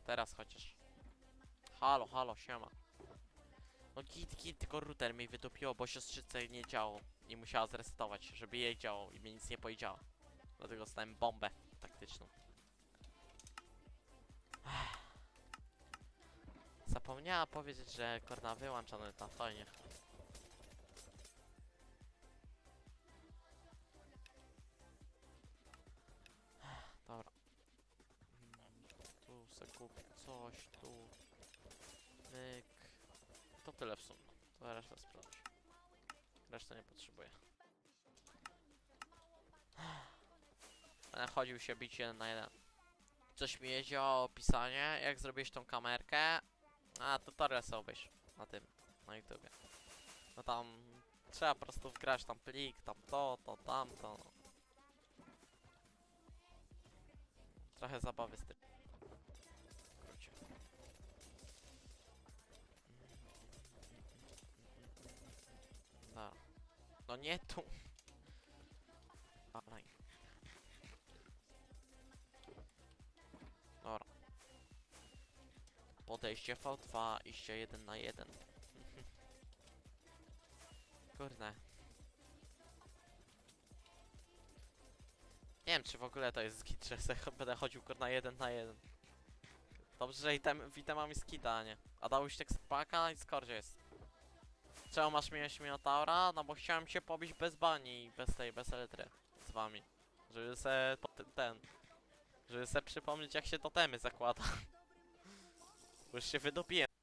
teraz chociaż. Halo, halo, siema. No git, git, tylko router mi wydupiło, bo siostrzyce nie działał. I musiała zresetować, żeby jej działał i mi nic nie powiedziała. Dlatego dostałem bombę taktyczną. Zapomniała powiedzieć, że korna wyłączony na fajnie. Se coś, tu. Myk. To tyle w sumie. To resztę sprawdź. Resztę nie potrzebuję. Będę chodził się bić jeden na jeden. Coś mi jeździło opisanie, jak zrobisz tą kamerkę. A, tutorial sobie obejrz na tym, na YouTubie. No tam trzeba po prostu wgrać tam plik, tam to, to, tamto. Trochę zabawy z tym. No nie tu. Dalej. Dobra. Podejście V2, iście 1 na 1. Kurde. Nie wiem, czy w ogóle to jest skid, że będę chodził kur na 1 na 1. Dobrze, że item, itemami skida, nie. A dałeś tekst paka i skordzie jest. Czemu masz mieć Minotaura? No bo chciałem się pobić bez bani i bez tej, bez elektry z wami. Żeby se ten. Żeby se przypomnieć jak się totemy zakłada. Już się wydopiłem.